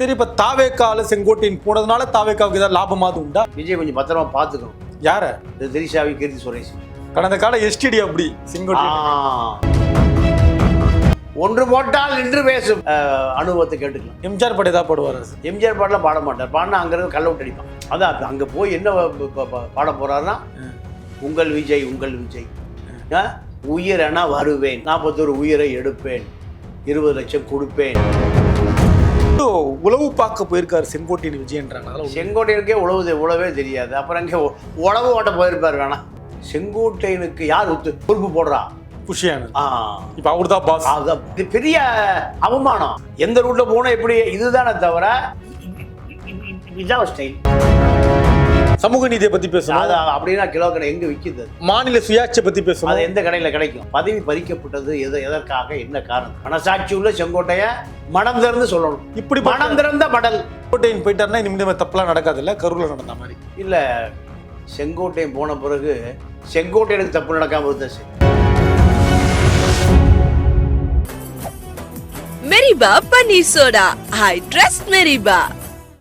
சரி இப்ப தாவேக்கால செங்கோட்டையின் போனதுனால தாவேக்காவுக்கு ஏதாவது லாபமாவது உண்டா? விஜய் கொஞ்சம் பத்திரமா பார்த்துக்கணும். யார? இந்த திரிஷாவி கீர்த்தி சுரேஷ் கடந்த கால எஸ்டிடி அப்படி செங்கோட்டை. ஒன்று போட்டால் நின்று பேசும். அனுபவத்தை கேட்டுக்கலாம். எம்ஜிஆர் படம் ஏதாவது போடுவார்? எம்ஜிஆர் பாடலாம் பாட மாட்டார். பாடினா அங்கிருந்து கள்ள விட்டு அடிப்பான். அதான் அங்க போய் என்ன பாட போறாருன்னா உங்கள் விஜய் உங்கள் விஜய்? உயிரென வருவேன். நாற்பத்தொரு உயிரை எடுப்பேன். இருபது லட்சம் கொடுப்பேன். உளவு பார்க்க போயிருக்காரு செங்கோட்டையின் விஜயன்றாங்க. செங்கோட்டையனுக்கே உழவு உழவே தெரியாது. அப்புறம் இங்கே உழவு ஓட்ட போயிருப்பார் வேணாம் செங்கோட்டையனுக்கு யார் ஒத்து பொறுப்பு போடுறா. குஷியானது. ஆ. இப்ப அவர் தான் பாஸ் இது பெரிய அவமானம். எந்த ரூட்ல போனா எப்படி? இதுதானே தவிர இதான் ஸ்டைல் சமூக நீதியை பத்தி பேசணும். அது அப்படின்னா கிலோ கடை எங்க விற்கிது? மாநில சுயாட்சியை பத்தி பேசணும். அது எந்த கடையில கிடைக்கும்? பதவி பறிக்கப்பட்டது எது எதற்காக என்ன காரணம்? மனசாட்சி உள்ள செங்கோட்டைய மனம் திறந்து சொல்லணும். இப்படி மனம் திறந்த மடல். செங்கோட்டையின் போயிட்டாருன்னா இனிமே தப்பெல்லாம் நடக்காது இல்ல கரூர்ல நடந்த மாதிரி. இல்ல செங்கோட்டையன் போன பிறகு செங்கோட்டையனுக்கு தப்பு நடக்காம இருந்தா சரி. மெரிபா பன்னீர் soda. I trust Meriba.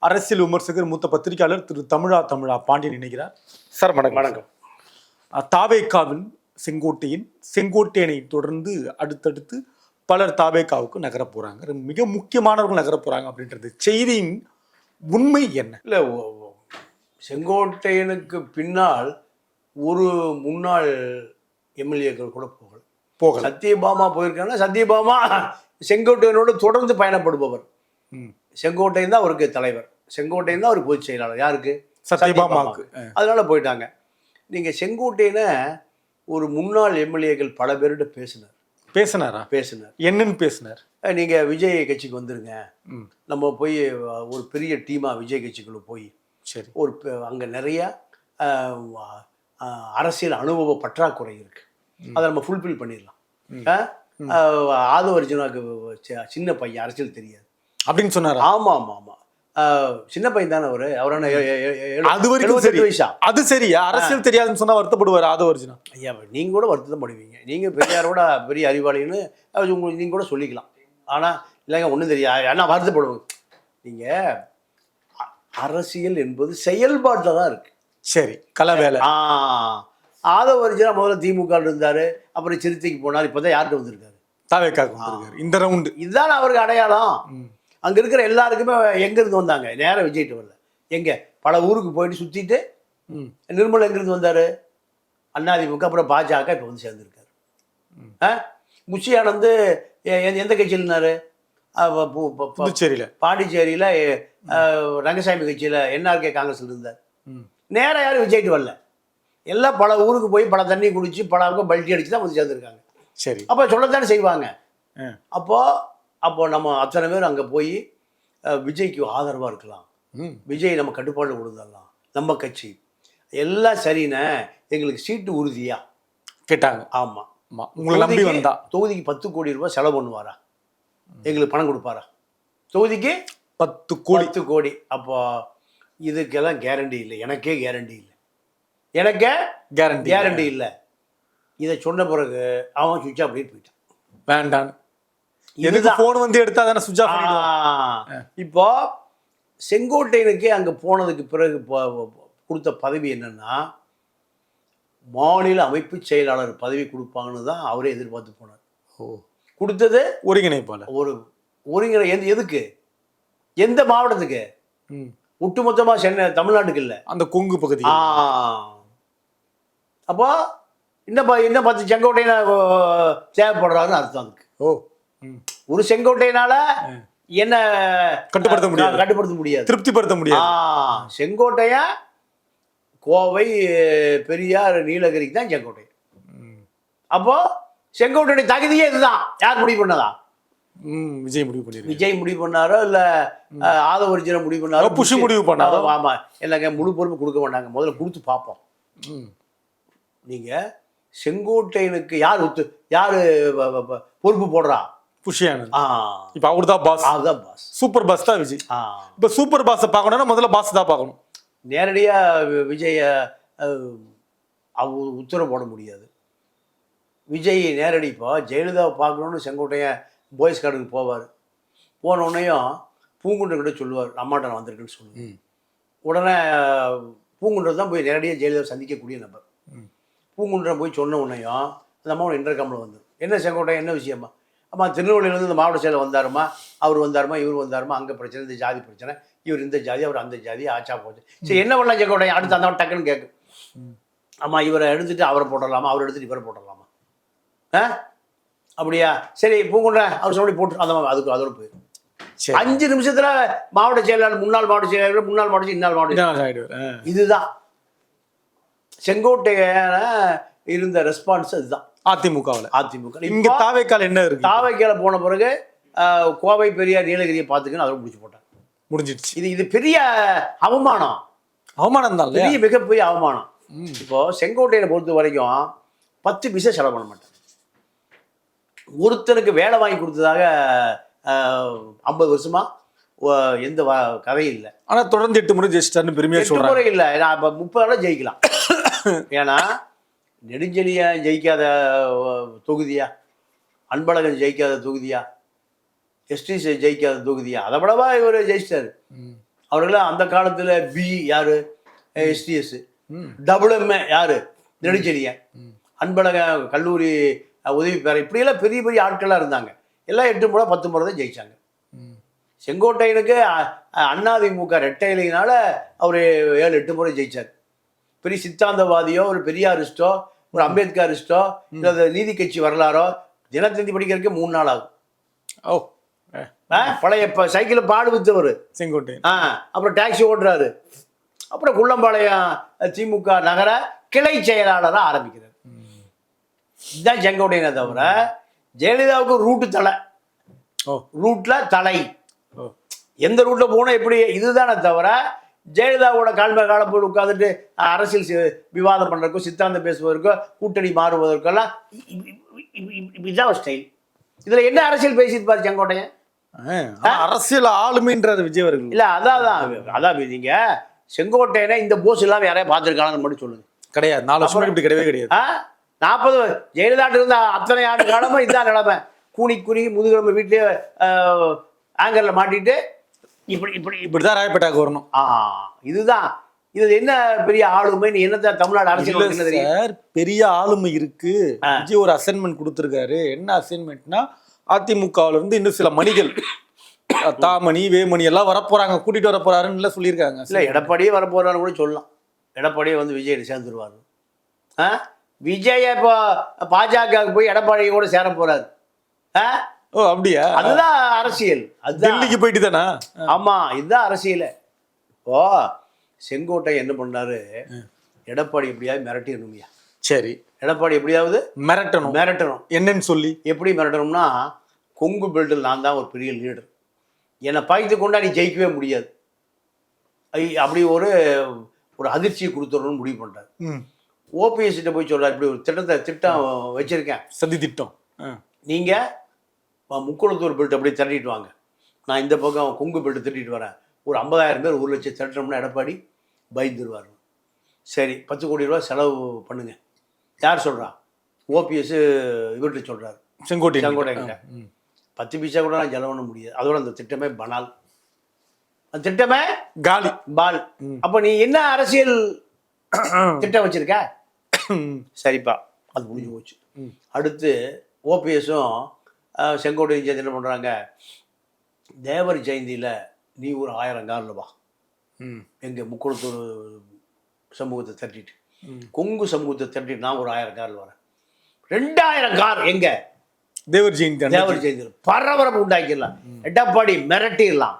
அரசியல் விமர்சகர் மூத்த பத்திரிகையாளர் திரு தமிழா தமிழா பாண்டியன் இணைகிறார். சார் வணக்கம். வணக்கம். அஹ், தாவேக்காவில் செங்கோட்டையின் செங்கோட்டையனை தொடர்ந்து அடுத்தடுத்து பலர் தாவேக்காவுக்கு நகரப் போறாங்க. மிக முக்கியமானவர்கள் நகரப் போறாங்க அப்படின்றது. செய்தியின் உண்மை என்ன? இல்ல செங்கோட்டையனுக்கு பின்னால் ஒரு முன்னாள் எம்எல்ஏக்கள் கூட போகல. போகல. சத்யபாமா போயிருக்காங்க சத்யபாமா செங்கோட்டையனோடு தொடர்ந்து பயணப்படுபவர். ம். செங்கோட்டையன் தான் அவருக்கு தலைவர். செங்கோட்டையன் தான் அவருக்கு பொதுச் செயலாளர். யாருக்கு? சத்யபாமாவுக்கு. அதனால போயிட்டாங்க. நீங்க செங்கோட்டையனை ஒரு முன்னாள் எம்எல்ஏக்கள் பல பேர்கிட்ட பேசினார். பேசினாரா? பேசினார். என்னன்னு பேசினார்? அஹ் நீங்க விஜய் கட்சிக்கு வந்துருங்க. நம்ம போய் ஒரு பெரிய டீமா விஜய் கட்சிக்குள்ள போய் சரி. ஒரு அங்க நிறைய அரசியல் அனுபவ பற்றாக்குறை இருக்கு. அதை நம்ம ஃபுல்ஃபில் பண்ணிடலாம். ஆதவ அர்ஜுனாக்கு சி- சின்ன பையன் அரசியல் தெரியாது. அப்படின்னு சொன்னாரா? ஆமா ஆமா ஆமா சின்ன பையன் தானே அவரு. அவரான அது வரைக்கும் சரி. வயசா? அது சரி. அரசியல் தெரியாதுன்னு சொன்னா வருத்தப்படுவார் ஆதவ அர்ஜுனா ஐயா நீங்க கூட வருத்தம் படுவீங்க. நீங்க பெரியாரோட பெரிய அறிவாளின்னு உங்களுக்கு நீங்க கூட சொல்லிக்கலாம். ஆனா இல்லைங்க ஒண்ணும் தெரியாது. ஆனா வருத்தப்படுவோம் நீங்க அரசியல் என்பது செயல்பாட்டில் தான் இருக்கு. சரி கலை வேலை. ஆ ஆதவ அர்ஜுனா முதல்ல திமுக இருந்தாரு அப்புறம் சிறுத்தைக்கு போனார் இப்பதான் யார்கிட்ட வந்திருக்காரு? தாவேக்காக்கு வந்திருக்காரு. இந்த ரவுண்டு இதுதான் அவருக்கு அடையாளம். அங்க இருக்கிற எல்லாருக்குமே எங்க இருந்து வந்தாங்க? நேரா விஜய்ட்டு வரல. எங்க? பல ஊருக்கு போயிட்டு சுத்திட்டு ம். நிர்மல் எங்க இருந்து வந்தாரு அண்ணாதிமுக அப்புறம் பாஜக இப்ப வந்து சேர்ந்திருக்காரு. ஆ? முச்சி ஆனந்த் எ- எந்த- கட்சியில் இருந்தாரு? புதுச்சேரியில. பாண்டிச்சேரியில ரங்கசாமி கட்சியில என்ஆர்கே காங்கிரஸ்ல இருந்தார். ம். நேரா யாரும் விஜய்ட்டு வரல. எல்லாம் பல ஊருக்கு போய் பல தண்ணி குடிச்சு பல பல்ட்டி அடிச்சு தான் வந்து சேர்ந்துருக்காங்க. சரி. அப்போ சொல்லத்தானே செய்வாங்க. ஆ. அப்போ அப்போ நம்ம அத்தனை பேர் அங்கே போய் விஜய்க்கு ஆதரவாக இருக்கலாம். விஜய் நம்ம கட்டுப்பாடு கொடுத்துடலாம். நம்ம கட்சி. எல்லாம் சரிண்ணே எங்களுக்கு சீட்டு உறுதியா? கேட்டாங்க. ஆமாம் ஆமா. உங்களை நம்பி வந்தா. தொகுதிக்கு பத்து கோடி ரூபாய் செலவு பண்ணுவாரா? எங்களுக்கு பணம் கொடுப்பாரா? தொகுதிக்கு பத்து கோடி. பத்து கோடி. அப்போ இதுக்கெல்லாம் கேரண்டி இல்லை. எனக்கே கேரண்டி இல்லை. எனக்கே கேரண்டி கேரண்டி இல்லை. இதை சொன்ன பிறகு அவன் சுவிட்ச் பண்ணிட்டு போயிட்டான். வேண்டாம் எதுக்கு. போன் வந்து எடுத்தா தானே சுவிட்ச் ஆஃப். இப்போ செங்கோட்டையனுக்கு அங்க போனதுக்கு பிறகு கொடுத்த பதவி என்னன்னா மாநில அமைப்பு செயலாளர் பதவி கொடுப்பாங்கன்னு தான் அவரே எதிர்பார்த்து போனார். ஓ. கொடுத்தது ஒருங்கிணைப்பாளர். ஒரு ஒருங்கிற எந்த எதுக்கு? எந்த மாவட்டத்துக்கு? ம். ஒட்டுமொத்தமா சென்னை தமிழ்நாட்டுக்கு இல்லை. அந்த கொங்கு பகுதி. அப்போ இன்னும் ப- இன்னும் பத்து செங்கோட்டையனை தேவைப்படுறாருன்னு அர்த்தம் அதுக்கு. ஓ. ஒரு செங்கோட்டையினால என்ன கட்டுப்படுத்த முடியாது. கட்டுப்படுத்த முடியாது. திருப்திப்படுத்த ஆ முடியாது செங்கோட்டையன் கோவை பெரியார் நீலகிரிக்கு தான் செங்கோட்டை. ம். அப்போ செங்கோட்டையுடைய தகுதியே இதுதான். யார் முடிவு பண்ணதா? ம் விஜய் முடிவு பண்ணிருக்கு விஜய் முடிவு பண்ணாரோ இல்ல அஹ், ஆதவ ஒரிஜினல் முடிவு பண்ணாரோ? புஷ் முடிவு பண்ணாரோ? ஆமா, இல்லைங்க முழு பொறுப்பு கொடுக்க மாட்டாங்க. முதல்ல கொடுத்து பார்ப்போம். ம். நீங்க செங்கோட்டையனுக்கு யார் ஒத்து யாரு பொறுப்பு போடுறா? புஷியானந்த் ஆ. இப்போ அவர் தான் பாஸ் அதுதான் பாஸ் சூப்பர் பாஸ் தான் விஜய். ஆ. இப்போ சூப்பர் பாஸை பார்க்கணும்னா முதல்ல பாஸ் தான் பார்க்கணும். நேரடியா வி- விஜய அஹ், அவ உத்தரவு போட முடியாது. விஜய் நேரடி இப்போ ஜெயலலிதாவை பார்க்கணுன்னு செங்கோட்டையன் பாய்ஸ் கார்டுக்கு போவார். போன உடனேயும் பூங்குன்றக்கிட்ட சொல்லுவார் அம்மாட்ட நான் வந்திருக்கேன்னு சொல்லுவார் ம். உடனே பூங்குன்றம் தான் போய் நேரடியாக ஜெயலலிதா சந்திக்கக்கூடிய நபர். ம். பூங்குன்றம் போய் சொன்ன உடனேயும் அந்த அம்மாவோட இன்டர்காமில் வந்து. என்ன செங்கோட்டையன் என்ன விஷயமா? அம்மா திருநெல்வேலியிலேருந்து இந்த மாவட்ட செயலர் வந்தாருமா? அவர் வந்தாருமா? இவர் வந்தாருமா? அங்கே பிரச்சனை இந்த ஜாதி பிரச்சனை. இவர் இந்த ஜாதி அவர் அந்த ஜாதி ஆச்சா போச்சு. சரி என்ன பண்ணலாம் செங்கோட்டையன் அடுத்து அந்த டக்குன்னு கேட்கும் அம்மா இவரை எடுத்துட்டு அவரை போட்டுடலாமா? அவர் எடுத்துட்டு இவரை போட்டுடலாமா? ஆ? அப்படியா? சரி பூங்குன்றேன் அவர் சொல்லி போட்டு அந்த அதுக்கு அதோட போயிடும் சரி. அஞ்சு நிமிஷத்துல மாவட்ட செயலாளர் முன்னாள் மாவட்ட செயலாளர் முன்னாள் மாவட்ட இன்னாள் மாவட்ட. இதுதான். செங்கோட்டையன இருந்த ரெஸ்பான்ஸ் அதுதான். அதிமுகவில். அதிமுக. இங்க தாவேக்கால் என்ன இருக்கு? தாவைக்கால போன பிறகு கோவை பெரியார் நீலகிரியை பார்த்துக்கன்னு அதோட முடிச்சு போட்டாங்க. முடிஞ்சிடுச்சு. இது இது பெரிய அவமானம். அவமானம் தான் பெரிய மிகப்பெரிய அவமானம். இப்போ செங்கோட்டையனை பொறுத்த வரைக்கும் பத்து பைசா செலவு பண்ண மாட்டேன் ஒருத்தனுக்கு வேலை வாங்கி கொடுத்ததாக ஐம்பது வருஷமா எந்த கதையும் இல்லை. ஆனா தொடர்ந்து எட்டு முறை ஜெயிச்சிட்டாருன்னு பெருமையா எட்டு சொல்றாங்க. முறை இல்லை. நான் இப்போ முப்பது ஜெயிக்கலாம். ஏன்னா நெடுஞ்செழிய ஜெயிக்காத தொகுதியா? அன்பழகன் ஜெயிக்காத தொகுதியா? எஸ்டி ஜெயிக்காத தொகுதியா? அதை விடவா இவர் ஜெயிச்சிட்டாரு. அவர்களாம் அந்த காலத்துல பி யாரு? எஸ்டிஎஸ். டபுள் எம்ஏ யாரு? நெடுஞ்செழியன் அன்பழகன் கல்லூரி உதவி பெற இப்படியெல்லாம் பெரிய பெரிய ஆட்களாக இருந்தாங்க. எல்லாம் எட்டு முறை பத்து முறை தான் ஜெயிச்சாங்க. செங்கோட்டையனுக்கு அண்ணாதிமுக ரெட்டை இலையினால அவர் ஏழு எட்டு முறை ஜெயிச்சார். பெரிய சித்தாந்தவாதியோ ஒரு பெரியாரிஸ்டோ ஒரு அம்பேத்கரிஸ்டோ இல்லை நீதி கட்சி வரலாறோ தினத்தந்தி படிக்கிறதுக்கு மூணு நாள் ஆகும். ஓ பழைய இப்போ சைக்கிளை பாடு வித்தவர். செங்கோட்டையன் ஆ அப்புறம் டாக்ஸி ஓட்டுறாரு. அப்புறம் குள்ளம்பாளையம் திமுக நகர கிளை செயலாளராக ஆரம்பிக்கிறார். இதுதான் செங்கோட்டையனை தவிர ஜெயலலிதாவுக்கு ரூட்டு தலை. ஓ. ரூட்ல தலை. ஓ. எந்த ரூட்ல போனா எப்படி இதுதானே தவிர ஜெயலலிதாவோட கால்மே கால போய் உட்காந்துட்டு அரசியல் விவாதம் பண்றதுக்கோ சித்தாந்தம் பேசுவதற்கோ கூட்டணி மாறுவதற்கெல்லாம் இதுதான் ஸ்டைல் இதுல என்ன அரசியல் பேசியிருப்பாரு செங்கோட்டையன்? அரசியல் ஆளுமைன்றாரு விஜய் அவர்கள். இல்ல அதான் அதான் அதான் நீங்க செங்கோட்டையனை இந்த போஸ் எல்லாம் யாரையா பார்த்துருக்காங்கன்னு மட்டும் சொல்லுங்க. கிடையாது. நாலு வருஷம் இப்படி கிடையவே கிடையாது. நாற்பது ஜெயலலிதாட்டு இருந்த அத்தனை ஆண்டு காலமும் இதுதான் நிலைமை. கூனி குனி முதுகிழமை வீட்லயே ஆங்கரில் மாட்டிட்டு இப்படி இப்படி இப்படி. இப்படிதான் ராயப்பேட்டாக்கு வரணும். ஆ இதுதான். இது என்ன பெரிய ஆளுமை? நீ என்னத்த தமிழ்நாடு அரசியல் என்ன சார் பெரிய ஆளுமை இருக்கு. விஜய் ஒரு அசைன்மெண்ட் கொடுத்துருக்காரு. என்ன அசைன்மெண்ட்னா அதிமுகவுல இருந்து இன்னும் சில மணிகள். தாமணி வேமணி எல்லாம் வரப்போறாங்க. கூட்டிட்டு வர போறாருன்னு சொல்லியிருக்காங்க. இல்ல எடப்பாடியே வரப்போறான்னு கூட சொல்லலாம். எடப்பாடியே வந்து விஜய் சேர்ந்துருவாரு. ஆ? விஜய் இப்போ பாஜகவுக்கு போய் எடப்பாடியை கூட சேர போறாரு ஆ? ஓ அப்படியா? அதுதான் அரசியல். டெல்லிக்கு போயிட்டு தானா ஆமா இதுதான் அரசியல். இப்போ செங்கோட்டை என்ன பண்ணாரு? எடப்பாடி எப்படியாவது மிரட்டிடணும்யா. சரி. எடப்பாடி எப்படியாவது மிரட்டணும். மிரட்டணும். என்னன்னு சொல்லி? எப்படி மிரட்டணும்னா கொங்கு பெல்ட்டில் நான் தான் ஒரு பெரிய லீடர். என்னை பாய்த்து கொண்டா நீ ஜெயிக்கவே முடியாது. ஐ- அப்படி ஒரு ஒரு அதிர்ச்சியை கொடுத்துடணும்னு முடிவு பண்ணிட்டார். ம். ஓபிஎஸ் கிட்ட போய் சொல்றாரு இப்படி ஒரு திட்டத்தை திட்டம் வச்சிருக்கேன். சதி திட்டம். நீங்கள் முக்குளத்தூர் பெல்ட் அப்படியே திரட்டிட்டு வாங்க. நான் இந்த பக்கம் கொங்கு பெல்ட் திரட்டிட்டு வரேன். ஒரு ஐம்பதாயிரம் பேர் ஒரு லட்சம் திரட்டோம்னா எடப்பாடி பயந்துருவார். சரி பத்து கோடி ரூபா செலவு பண்ணுங்க. யார் சொல்றா? ஓபிஎஸ் இவர்கிட்ட சொல்றாரு. செங்கோட்டை செங்கோட்டையன்கிட்ட. பத்து பைசா கூட நான் செலவு பண்ண முடியாது. அதோட அந்த திட்டமே பனால் அந்த திட்டமே காலி. பால். அப்ப நீ என்ன அரசியல் திட்டம் வச்சிருக்க? சரிப்பா அது முடிஞ்சு போச்சு. அடுத்து ஓபிஎஸும் செங்கோட்டையும் சேர்ந்து என்ன பண்றாங்க? தேவர் ஜெயந்தியில நீ ஒரு ஆயிரம் காரில் வா. ம். எங்க முக்குளத்தூர் சமூகத்தை தட்டிட்டு. கொங்கு சமூகத்தை தட்டிட்டு நான் ஒரு ஆயிரம் காரில் வரேன். ரெண்டாயிரம் கார் எங்க? தேவர் ஜெயந்தி. தேவர் ஜெயந்தி. பரபரப்பு உண்டாக்கிடலாம். எடப்பாடி மிரட்டிடலாம்.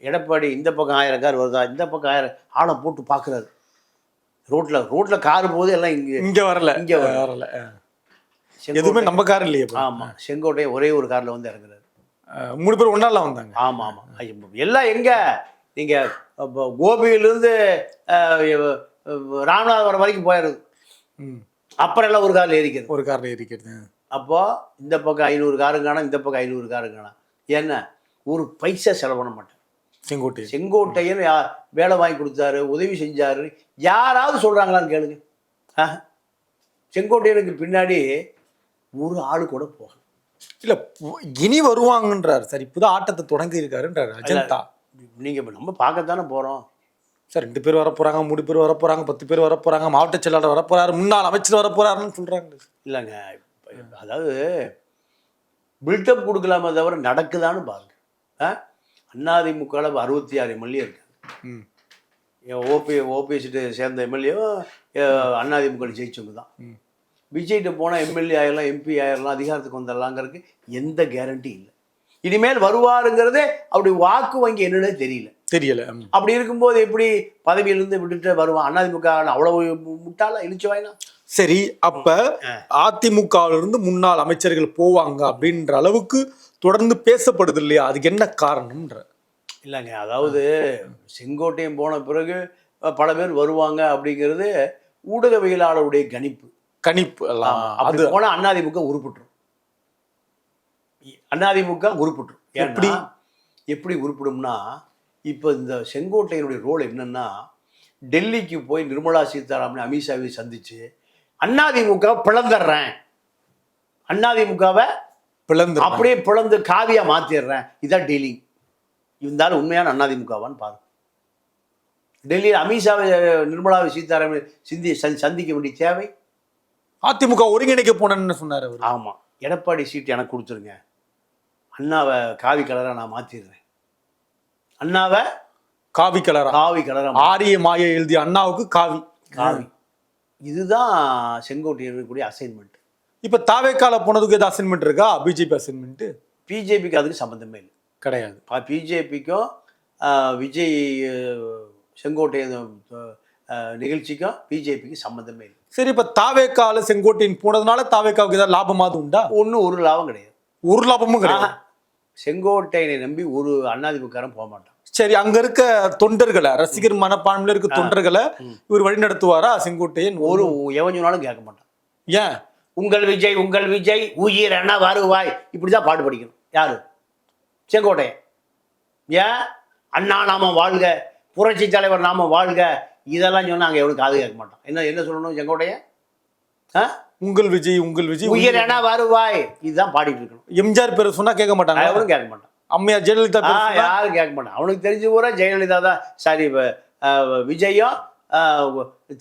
எடப்பாடி இந்த பக்கம் ஆயிரம் கார் வருதா? இந்த பக்கம் ஆயிரம் ஆளை போட்டு பார்க்குறாரு. ரோட்ல ரோட்ல கார் போது எல்லாம் இங்க இங்க வரல. இங்க வரல. எதுவுமே நம்ம கார் இல்லையே இப்போ. ஆமா செங்கோட்டையன் ஒரே ஒரு கார்ல வந்து இறங்குறாரு. மூணு பேர் ஒன்னால வந்தாங்க. ஆமா ஆமா. ஐயோ, எல்லாம் எங்க? நீங்க அப்ப கோபியிலிருந்து ராமநாதபுரம் வரைக்கும் போயிடுது. அப்புறம் எல்லாம் ஒரு கார்ல ஏறிக்கிறது. ஒரு கார்ல ஏறிக்கிறது. அப்போ இந்த பக்கம் ஐநூறு காருங்கானா இந்த பக்கம் ஐநூறு காருங்கானா என்ன ஒரு பைசா செலவு பண்ண மாட்டேன் செங்கோட்டை செங்கோட்டையன் யா- வேலை வாங்கி கொடுத்தாரு உதவி செஞ்சாரு. யாராவது சொல்றாங்களான்னு கேளுங்க? செங்கோட்டையனுக்கு பின்னாடி ஒரு ஆளு கூட போகல. இல்ல இனி வருவாங்கன்றார். சார் இப்போதான் ஆட்டத்தை தொடங்கி இருக்காருன்றார் அஜந்தா. நீங்க இப்ப நம்ம பார்க்கத்தானே போறோம். சார் ரெண்டு பேர் வர போறாங்க மூணு பேர் வர போறாங்க பத்து பேர் வர போறாங்க மாவட்ட செயலாளர் வர போறாரு முன்னாள் அமைச்சர் வர போறாருன்னு சொல்றாங்க. இல்லைங்க அதாவது பில்டப் கொடுக்கலாமே தவிர நடக்குதான்னு பாருங்க. ஆ? அதிமுகவில் அறுபத்தி ஆறு எம்எல்ஏ இருக்கு ம். ஓபி ஓபிஎஸ்ட்டு சேர்ந்த எம்எல்ஏவும் அதிமுக ஜெயிச்சவங்க தான். விஜய்கிட்ட போனால் எம்எல்ஏ ஆயிரலாம் எம்பி ஆயிரலாம் அதிகாரத்துக்கு வந்துடலாங்கிறதுக்கு எந்த கேரண்டி இல்லை. இனிமேல் வருவாருங்கிறதே அப்படி வாக்கு வங்கி என்னன்னே தெரியல. தெரியல. அப்படி இருக்கும்போது எப்படி பதவியிலிருந்து விட்டுட்டு வருவான்? அதிமுக அவ்வளவு முட்டாளா இழிச்சு வாயினா சரி அப்ப அதிமுகவில இருந்து முன்னாள் அமைச்சர்கள் போவாங்க அப்படின்ற அளவுக்கு தொடர்ந்து பேசப்படுது இல்லையா? அதுக்கு என்ன காரணம்ன்ற. இல்லைங்க அதாவது செங்கோட்டையன் போன பிறகு பல பேர் வருவாங்க அப்படிங்கிறது ஊடகவியலாளருடைய கணிப்பு. கணிப்பு எல்லாம். அது போனா அதிமுக உருப்பிட்டுரும் அதிமுக உருப்பிட்டுரும் எப்படி? எப்படி உருப்பிடும்னா இப்போ இந்த செங்கோட்டையனுடைய ரோல் என்னன்னா டெல்லிக்கு போய் நிர்மலா சீதாராமன் அமித்ஷாவை சந்திச்சு அதிமுக பிளந்துடுறேன். அதிமுகவை பிளந்து அப்படியே பிளந்து காவியா மாத்திடுறேன். இதான் டீலிங் இருந்தாலும் உண்மையான அதிமுகவான்னு பாருங்க. டெல்லியில் அமித்ஷாவை நிர்மலாவை சீதாராமன் சந்தி- சந்திக்க வேண்டிய தேவை அதிமுக ஒருங்கிணைக்க போனேன்னு சொன்னாரு அவர். ஆமாம் எடப்பாடி சீட் எனக்கு கொடுத்துருங்க. அண்ணாவை காவி கலராக நான் மாற்றிடுறேன் அண்ணாவை காவி கலரா? காவி கலராக ஆரிய மாய எழுதிய அண்ணாவுக்கு காவி. காவி. இதுதான் செங்கோட்டையன் கூடிய அசைன்மெண்ட் இப்ப தாவேக்கால போனதுக்கு எது அசைன்மெண்ட் இருக்கா? பிஜேபி அசைன்மெண்ட் பிஜேபிக்கு அதுக்கு சம்மந்தமே இல்லை. கிடையாது. பிஜேபிக்கும் விஜய் செங்கோட்டையன் நிகழ்ச்சிக்கும் பிஜேபிக்கு சம்மந்தமே இல்லை. சரி இப்ப தாவேக்கால செங்கோட்டையன் போனதுனால தாவேக்காவுக்கு ஏதாவது லாபமாவது உண்டா? ஒன்றும் ஒரு லாபம் கிடையாது. ஒரு லாபமும் கிடையாது. செங்கோட்டையனை நம்பி ஒரு அண்ணாதிமுகக்காரன் போக மாட்டான் சரி அங்க இருக்க தொண்டர்களை ரசிகர் மனப்பான்மையில இருக்க தொண்டர்களை இவர் வழி நடத்துவாரா? செங்கோட்டையன் ஒரு எவஞ்சனாலும் கேட்க மாட்டான். ஏன்? உங்கள் விஜய் உங்கள் விஜய் உயிர் என்ன வருவாய். இப்படி தான் பாட்டு படிக்கணும். யாரு? செங்கோட்டையன். ஏன்? அண்ணா நாம வாழ்க. புரட்சி தலைவர் நாம வாழ்க. இதெல்லாம் சொன்னா அங்கே எவனுக்கு காது கேட்க மாட்டான். என்ன என்ன சொல்லணும் செங்கோட்டையன் ஆ? உங்கள் விஜய் உங்கள் விஜய் உயிர் என்ன வருவாய்? இதுதான் பாடிட்டு இருக்கணும். எம்ஜிஆர் பேரை சொன்னா கேட்க மாட்டாங்க எவனும் கேட்க மாட்டான். அம்மையார் ஜெயலலிதா யாரும் கேட்க மாட்டான். அவனுக்கு தெரிஞ்ச பூரா ஜெயலலிதா தான். சாரி விஜயும்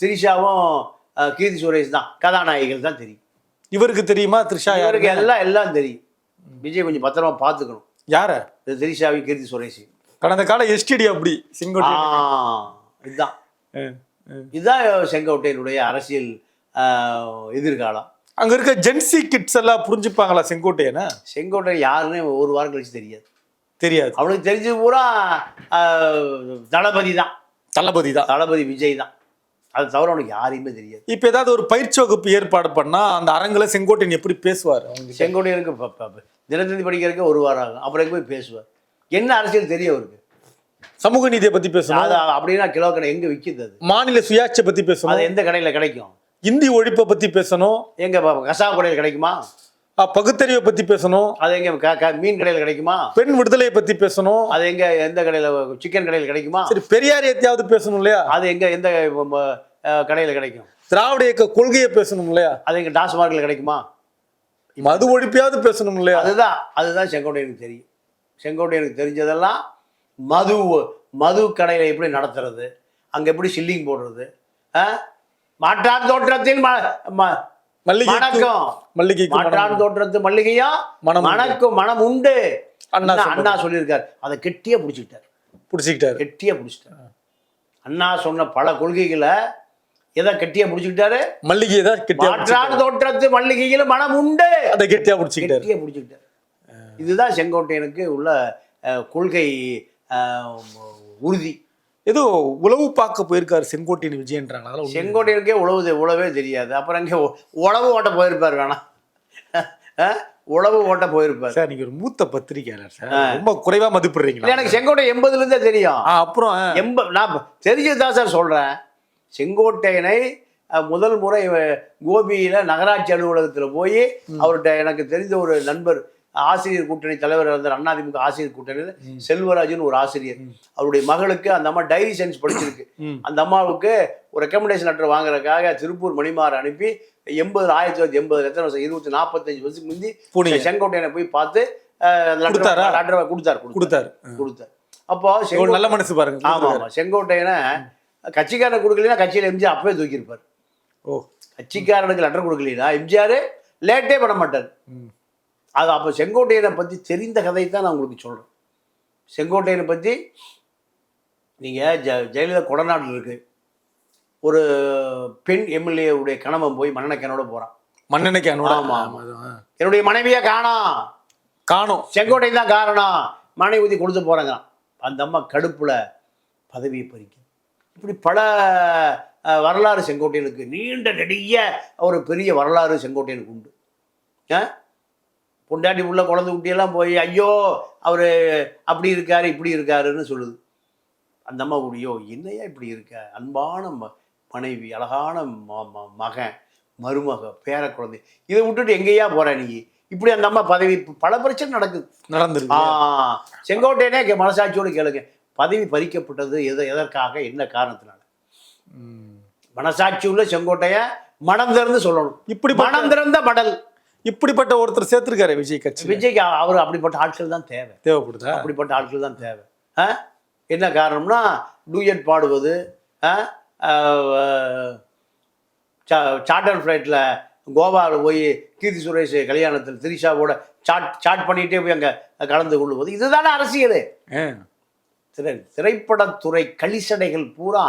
திரிஷாவும் கீர்த்தி சுரேஷ் தான். கதாநாயகிகள் தான் தெரியும். இவருக்கு தெரியுமா? த்ரிஷா இவருக்கு எல்லாம் எல்லாம் தெரியும். விஜய் கொஞ்சம் பத்திரமா பார்த்துக்கணும். யார? திரிஷாவையும் கீர்த்தி சுரேஷையும். கடந்த கால எஸ்டிடி அப்படி ஆ செங்கோட்டையன் இதுதான். இதுதான் செங்கோட்டையனுடைய அரசியல் எதிர்காலம். அங்க இருக்க ஜென்சி கிட்ஸ் எல்லாம் புரிஞ்சுப்பாங்களா செங்கோட்டையனை? செங்கோட்டை யாருன்னு ஒரு வாரம் கழிச்சு தெரியாது. தெரியாது. அவனுக்கு தெரிஞ்சது பூரா தளபதி தான் தளபதி தான் தளபதி விஜய் தான் அது தவிர அவனுக்கு யாரையுமே தெரியாது. இப்ப ஏதாவது ஒரு பயிற்சி வகுப்பு ஏற்பாடு பண்ணா அந்த அரங்குல செங்கோட்டையன் எப்படி பேசுவார் செங்கோட்டையனுக்கு தினத்தந்தி படிக்கிறதுக்கு ஒரு வாரம் ஆகும். அப்புறம் போய் பேசுவார்? என்ன அரசியல் தெரியும் அவருக்கு? சமூக நீதியை பத்தி பேசணும். அது அப்படின்னா கிலோ கடை எங்க விற்கிது அது? மாநில சுயாட்சியை பத்தி அது பேசணும் எந்த கடையில கிடைக்கும்? இந்தி ஒழிப்பை பத்தி பேசணும். எங்க கசாப்பு கடையில் கிடைக்குமா? பகுத்தறிவை பத்தி பேசணும். அது எங்க மீன் கடையில் கிடைக்குமா? பெண் விடுதலையை பத்தி பேசணும். அது எங்க எந்த கடையில சிக்கன் கடையில் கிடைக்குமா? சரி பெரியார் ஏத்தியாவது பேசணும் இல்லையா? அது எங்க எந்த கடையில கிடைக்கும்? திராவிட இயக்க கொள்கையை பேசணும் இல்லையா? அது எங்க டாஸ்மார்க்ல கிடைக்குமா? மது ஒழிப்பையாவது பேசணும் இல்லையா? அதுதான் அதுதான் செங்கோட்டையனுக்கு தெரியும். செங்கோட்டையனுக்கு தெரிஞ்சதெல்லாம் மது மது கடையில எப்படி நடத்துறது? அங்க எப்படி சில்லிங் போடுறது? மாற்றான் தோற்றத்தில் மணக்கும். மல்லிகைக்கு மாற்றான். தோற்றத்து மல்லிகையா. மணக்கும் மனம் உண்டு. அண்ணா அண்ணா சொல்லியிருக்காரு. அதை கெட்டியா பிடிச்சிக்கிட்டார். புடிச்சுக்கிட்டாரு. கெட்டியா பிடிச்சிட்டார். அண்ணா சொன்ன பல கொள்கைகளை எதை கெட்டியா பிடிச்சிக்கிட்டாரு? மல்லிகையை தான் மாற்றான். தோற்றத்து மல்லிகையில மனம் உண்டு. அதை கெட்டியா பிடிச்சுக்கிட்டாரு. கெட்டியா பிடிச்சிக்கிட்டார். இதுதான் செங்கோட்டையனுக்கு உள்ள கொள்கை உறுதி. ஏதோ உளவு பார்க்க போயிருக்காரு செங்கோட்டையன் விஜயன்றாங்க. அதெல்லாம். செங்கோட்டையனுக்கே உழவு உழவே தெரியாது. அப்புறம் இங்கே உழவு ஓட்ட போயிருப்பார் வேணாம். உழவு ஓட்ட போயிருப்பார். சார் நீங்க ஒரு மூத்த பத்திரிகையாளர் சார். ரொம்ப குறைவா மதிப்பிடுறீங்களா? எனக்கு செங்கோட்டை எண்பதுல இருந்தே தெரியும் அப்புறம் ஆ, எண்ப நான் தெரிஞ்சதுதான் சார் சொல்றேன். செங்கோட்டையனை முதல் முறை கோபியில நகராட்சி அலுவலகத்துல போய் அவர்கிட்ட எனக்கு தெரிந்த ஒரு நண்பர் ஆசிரியர் கூட்டணி தலைவர் இருந்தார் அண்ணாதிமுக ஆசிரியர் கூட்டணியில் செல்வராஜன் ஒரு ஆசிரியர். அவருடைய மகளுக்கு அந்த அம்மா டைரி சயின்ஸ் படிச்சிருக்கு. அந்த அம்மாவுக்கு ஒரு ரெக்கமெண்டேஷன் லெட்டர் வாங்குறதுக்காக திருப்பூர் மணிமார் அனுப்பி எண்பது ஆயிரத்தி தொள்ளாயிரத்தி எண்பது எத்தனை வருஷம்? இருபத்தி நாற்பத்தஞ்சு வருஷத்துக்கு முந்தி. செங்கோட்டையனை போய் பார்த்து letter- கொடுத்தாரா? கொடுத்தார். கொடுத்தார் அப்போ நல்ல மனசு பாருங்க. ஆமா ஆமா. செங்கோட்டையனை கட்சிக்காரன் கொடுக்கலனா கட்சியில எம்ஜிஆர் அப்பவே தூக்கியிருப்பார். ஓ. கட்சிக்காரனுக்கு லெட்டர் கொடுக்கலனா எம்ஜிஆர் லேட்டே பண்ண மாட்டார். அது அப்போ செங்கோட்டையனை பற்றி தெரிந்த கதை தான் நான் உங்களுக்கு சொல்கிறேன் செங்கோட்டையனை பற்றி நீங்கள் ஜ ஜெயலலிதா கொடநாட்டில் இருக்கு. ஒரு பெண் எம்எல்ஏ உடைய கணவன் போய் மன்னனக்கனோட போகிறான் மண்ணெண்ணைக்கு அனோட ஆமா, ஆமா, அது, ஆ. என்னுடைய மனைவியை காணோம் காணோம். செங்கோட்டை தான் காரணம். மனைவி ஊற்றி கொடுத்து போகிறாங்க அந்த அம்மா கடுப்பில் பதவியை பறிக்கும் இப்படி பல வரலாறு செங்கோட்டையனுக்கு நீண்ட நெடிய ஒரு பெரிய வரலாறு செங்கோட்டையனுக்கு உண்டு. ஆ? பொண்டாட்டி உள்ள குழந்தை குட்டியெல்லாம் போய் ஐயோ அவர் அப்படி இருக்காரு இப்படி இருக்காருன்னு சொல்லுது. அந்த அம்மா கூடியோ என்னையா இப்படி இருக்க? அன்பான ம மனைவி அழகான மகன் மருமக பேர குழந்தை. இதை விட்டுட்டு எங்கேயா போற நீ? இப்படி அந்த அம்மா பதவி பல பிரச்சனை நடக்குது. நடந்திருக்கு. ஆ செங்கோட்டையனே மனசாட்சியோடு கேளுங்க. பதவி பறிக்கப்பட்டது எது எதற்காக என்ன காரணத்தினால. மனசாட்சி உள்ள செங்கோட்டைய மனம் திறந்து சொல்லணும். இப்படி மனம் திறந்த மடல். இப்படிப்பட்ட ஒருத்தர் சேர்த்திருக்காரு விஜய் கட்சி விஜய்க்கு அவர் அப்படிப்பட்ட ஆட்கள் தான் தேவை. தேவைப்படுதா? அப்படிப்பட்ட ஆட்கள் தான் தேவை? என்ன காரணம்னா டூயட் பாடுவது சார்ட்டர் ஃப்ளைட்டில் கோவாவில் போய் கீர்த்தி சுரேஷ் கல்யாணத்தில் திரிஷாவோட சாட் சாட் பண்ணிகிட்டே போய் அங்கே கலந்து கொள்வது. இதுதானே அரசியல். திரை திரைப்படத்துறை கலிசடைகள் பூரா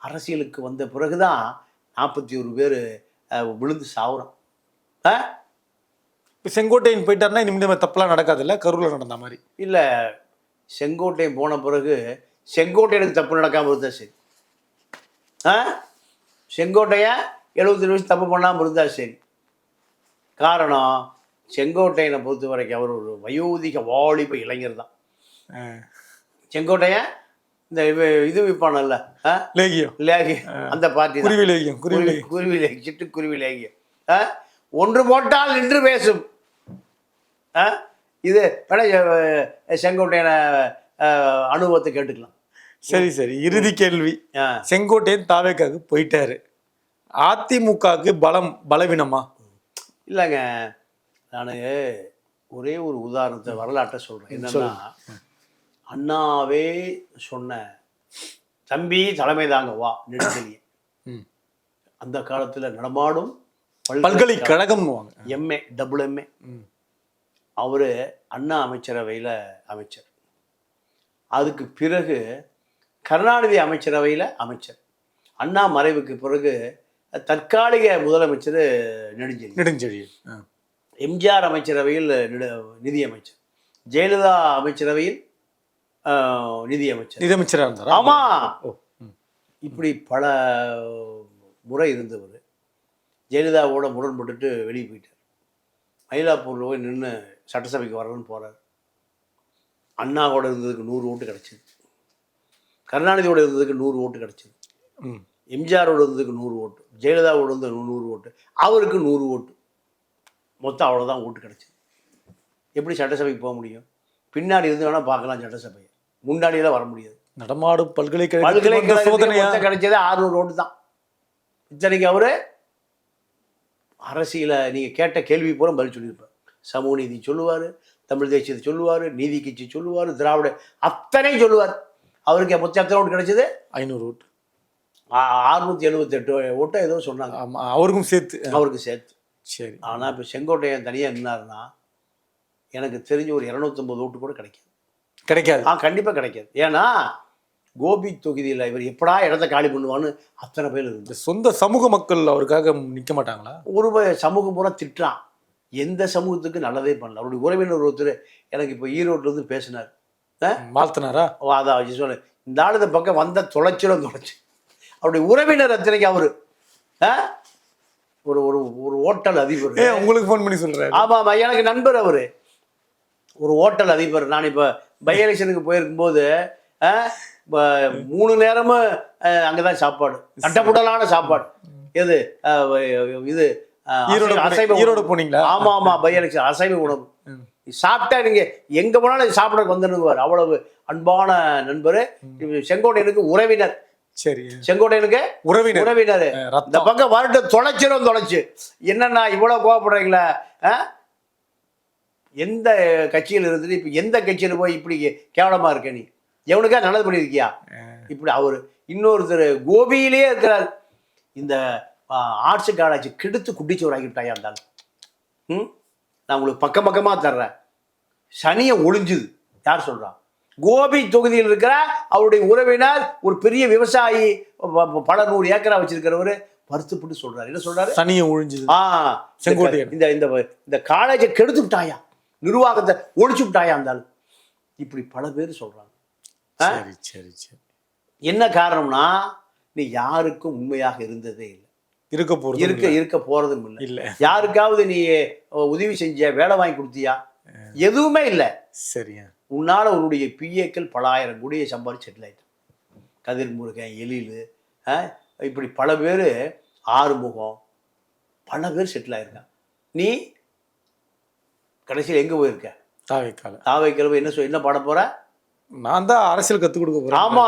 அரசியலுக்கு வந்த பிறகுதான் நாற்பத்தி ஒரு பேர் விழுந்து சாவுறோம். ஆ இப்ப செங்கோட்டையன் போயிட்டாருன்னா இனிமே தப்பெல்லாம் நடக்காதுல்ல? கரூர்ல நடந்த மாதிரி. இல்லை செங்கோட்டையன் போன பிறகு செங்கோட்டையனுக்கு தப்பு நடக்காமல் இருந்தா சரி. ஆ? செங்கோட்டையன் எழுபத்தி நிமிஷம் தப்பு பண்ணாமல் இருந்தா சரி. காரணம் செங்கோட்டையனை பொறுத்த வரைக்கும் அவர் ஒரு வயோதிக வாலிப இளைஞர் தான். ஆ. செங்கோட்டையன் இந்த இது விற்பானல்ல ஆ? லேகியம். லேகி அந்த பார்ட்டி. குருவி லேகியம் குருவி குருவி லேகியம். சிட்டு குருவி லேகி ஆ? ஒன்று போட்டால் நின்று பேசும்? இது வேணா செங்கோட்டையன அனுபவத்தை கேட்டுக்கலாம். சரி சரி. இறுதி கேள்வி. செங்கோட்டையன் தாவேக்காக்கு போயிட்டாரு. அதிமுகவுக்கு பலம் பலவீனமா? இல்லைங்க. நான் ஒரே ஒரு உதாரணத்தை வரலாற்றை சொல்கிறேன் என்னன்னா அண்ணாவே சொன்ன தம்பி தலைமை தாங்க வா ம். அந்த காலத்தில் நடமாடும் பல்கலைக்கழகம்னுவாங்க. MA double MA. அவர் அண்ணா அமைச்சரவையில் அமைச்சர். அதுக்கு பிறகு கருணாநிதி அமைச்சரவையில் அமைச்சர். அண்ணா மறைவுக்கு பிறகு தற்காலிக முதலமைச்சர் நெடுஞ்செழி நெடுஞ்செழியன் ஆ. எம்ஜிஆர் அமைச்சரவையில் நிதியமைச்சர் ஜெயலலிதா அமைச்சரவையில் நிதியமைச்சர் நிதியமைச்சரா இருந்தாரா? ஆமா. ஓ ம். இப்படி பல முறை இருந்தவர் ஜெயலலிதாவோட முரண்பட்டுட்டு வெளியே போயிட்டார். மயிலாப்பூரில் போய் நின்று சட்டசபைக்கு வரணும்னு போகிறார் அண்ணாவோட இருந்ததுக்கு நூறு ஓட்டு கிடச்சிது. கருணாநிதியோட இருந்ததுக்கு நூறு ஓட்டு கிடச்சிது. எம்ஜிஆரோட இருந்ததுக்கு நூறு ஓட்டு ஜெயலலிதாவோட இருந்த நூறு ஓட்டு அவருக்கு நூறு ஓட்டு. மொத்தம் அவ்வளோதான் ஓட்டு கிடச்சிது. எப்படி சட்டசபைக்கு போக முடியும்? பின்னாடி இருந்து வேணால் பார்க்கலாம் சட்டசபையை. முன்னாடியெல்லாம் வர முடியாது. நடமாடும் பல்கலைக்கழக பல்கலைக்கழகத்துக்கு சோதனையா? மொத்தம் கிடைச்சது ஆறுநூறு ஓட்டு தான். இத்தனைக்கு அவரு அரசியல நீங்க கேட்ட கேள்வி பூரா பதில் சொல்லியிருப்பார். சமூக நீதி சொல்லுவார் தமிழ் தேசியத்தை சொல்லுவார் நீதி கட்சி சொல்லுவார் திராவிட அத்தனை சொல்லுவார். அவருக்கு மொத்தம் எத்தனை ஓட்டு கிடைச்சது? ஐநூறு ஓட்டு. அறுநூத்தி எழுபத்தெட்டு ஓட்டோ ஏதோ சொன்னாங்க. அவருக்கும் சேர்த்து. ஆ. அவருக்கு சேர்த்து. சரி. ஆனால் இப்போ செங்கோட்டையன் தனியாக நின்னாருன்னா எனக்கு தெரிஞ்ச ஒரு இரநூத்தொம்பது ஓட்டு கூட கிடைக்காது. கிடைக்காது. ஆ கண்டிப்பாக கிடைக்காது. ஏன்னா கோபி தொகுதியில் இவர் எப்படா இடத்த காலி பண்ணுவான்னு அத்தனை பேர் இருந்து சொந்த சமூக மக்கள் அவருக்காக நிக்க மாட்டாங்களா? ஒரு சமூகம் பூரா திட்டுறான். எந்த சமூகத்துக்கு நல்லதே பண்ணல. அவருடைய உறவினர் ஒருத்தர் எனக்கு இப்போ ஈரோட்ல இருந்து பேசினார். வாழ்த்தினாரா அதான் சொன்னேன் இந்த ஆளு இந்த பக்கம் வந்த தொலைச்சிடும் தொலைச்சு. அவருடைய உறவினர் அத்தனைக்கு அவரு? ஒரு ஒரு ஒரு ஹோட்டல் அதிபர். உங்களுக்கு ஃபோன் பண்ணி சொல்றாரு? ஆமா ஆமா எனக்கு நண்பர் அவரு. ஒரு ஹோட்டல் அதிபர். நான் இப்ப பை எலெக்ஷனுக்கு போயிருக்கும்போது மூணு நேரமும் அங்கதான் சாப்பாடு. தட்டப்புடலான சாப்பாடு. எது? இது ஈரோடு அசைவ- ஈரோடு. போனீங்களா? ஆமா ஆமா பை எலெக்ஷன் அசைவ உணவு. சாப்பிட்டா நீங்க எங்க போனாலும் சாப்பிட வந்துருவார் அவ்வளவு அன்பான நண்பர். செங்கோட்டையனுக்கு உறவினர். சரி. செங்கோட்டையனுக்கு உறவினர். உறவினர். இந்த பக்கம் வரட்டு தொலைச்சிரும் தொலைச்சு. என்னண்ணா இவ்வளவு கோவப்படுறீங்களா? எந்த கட்சியில் இருந்துட்டு இப்ப எந்த கட்சியில போய் இப்படி கேவலமா இருக்க நீ? எவனுக்கா நல்லது பண்ணியிருக்கியா? இப்படி அவரு இன்னொருத்தர் கோபியிலே இருக்கிறார். இந்த ஆ, ஆட்சி காலாட்சி கெடுத்து குட்டிச்சோறாக்கி விட்டாயா இருந்தாலும். ம்? நான் உங்களுக்கு பக்கம் பக்கமா தர்றேன். சனியை ஒளிஞ்சுது. யார் சொல்றா? கோபி தொகுதியில் இருக்கிற அவருடைய உறவினர் ஒரு பெரிய விவசாயி பல நூறு ஏக்கரா வச்சிருக்கிறவரு வருத்தப்பட்டு சொல்றாரு. என்ன சொல்றாரு? சனியை ஒழிஞ்சுது ஆ செங்கோட்டையன். இந்த இந்த இந்த காலேஜை கெடுத்து விட்டாயா? நிர்வாகத்தை ஒழிச்சு விட்டாயா இருந்தாலும்? இப்படி பல பேர் சொல்றாங்க. ஆ? சரி சரி சரி. என்ன காரணம்னா நீ யாருக்கும் உண்மையாக இருந்ததே இல்லை. இருக்க போறது இருக்க இருக்க போறதும் இல்லை. இல்ல. யாருக்காவது நீ உதவி செஞ்ச வேலை வாங்கி கொடுத்தியா? எதுவுமே இல்லை. சரியா உன்னால உன்னுடைய பிஏக்கள் பல ஆயிரம் கோடியை சம்பாதிச்சு செட்டில் ஆயிட்டான் கதிர் முருகன் எழில் இப்படி பல பேர் ஆறுமுகம் பல பேர் செட்டில் ஆயிருக்கான் நீ கடைசியில் எங்க போயிருக்க? தாவைக்கால. தாவை கிழமை என்ன சொல் என்ன பாட போற? நான் தான் அரசியல் கத்துக் கொடுக்க போறேன். ஆமா.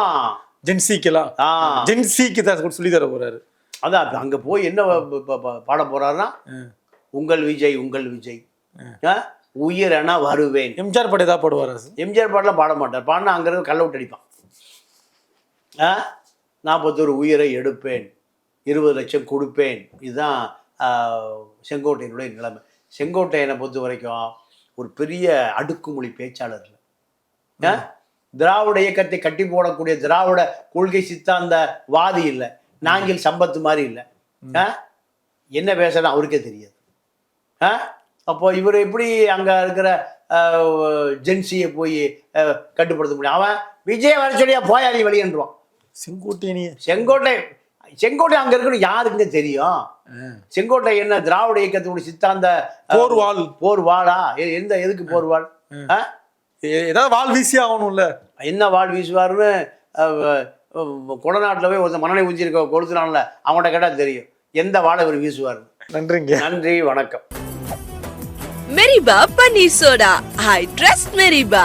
ஜென்சிக்கெல்லாம் ஆ. ஜென்சிக்கு தான் சொல்லி தர போறாரு. அதான் அங்க போய் என்ன பாட போறாருன்னா ம். உங்கள் விஜய் உங்கள் விஜய். ஆ? உயிரென வருவேன். எம்ஜிஆர் படம் ஏதாவது பாடுவாரா? எம்ஜிஆர் பாட்டெலாம் பாட மாட்டார். பாடினா அங்கிருந்து கள்ள விட்டு அடிப்பான். ஆ? நாற்பத்தொரு உயிரை எடுப்பேன். இருபது லட்சம் கொடுப்பேன். இதுதான் ஆ, செங்கோட்டையனுடைய நிலைமை. செங்கோட்டையனை பொறுத்த வரைக்கும் ஒரு பெரிய அடுக்குமொழி பேச்சாளர் இல்லை. திராவிட இயக்கத்தை கட்டி போடக்கூடிய திராவிட கொள்கை சித்தாந்த வாதி இல்லை. நாங்கில் சம்பத்து மாதிரி இல்லை? என்ன பேசுறது அவருக்கே தெரியாது. அப்போ இவர் எப்படி அங்க இருக்கிற ஜென்சியை போய் கட்டுப்படுத்த முடியும்? அவன் விஜய் வர சொல்லியா போயா நீ வெளியேன்றான் செங்கோட்டையனிய செங்கோட்டை செங்கோட்டை அங்க இருக்கணும் யாருக்குங்க தெரியும். செங்கோட்டை என்ன திராவிட இயக்கத்துடைய சித்தாந்த அஹ், போர் வாழ் போர் வாளா எ- எந்த எதுக்கு போர் வாழ் ஆ? ஏதாவது வாழ் வீசி ஆகணும்ல? என்ன வாழ் வீசுவாருன்னு கொடநாட்டில் போய் ஒருத்தன் மணலை ஊஞ்சிருக்க கொளுத்துனான்ல அவன்கிட்ட கேட்டால் தெரியும். எந்த வாழை இவர் வீசுவார் நன்றிங்க. நன்றி வணக்கம். மெரிபா பன்னீர் soda. I trust Meriba.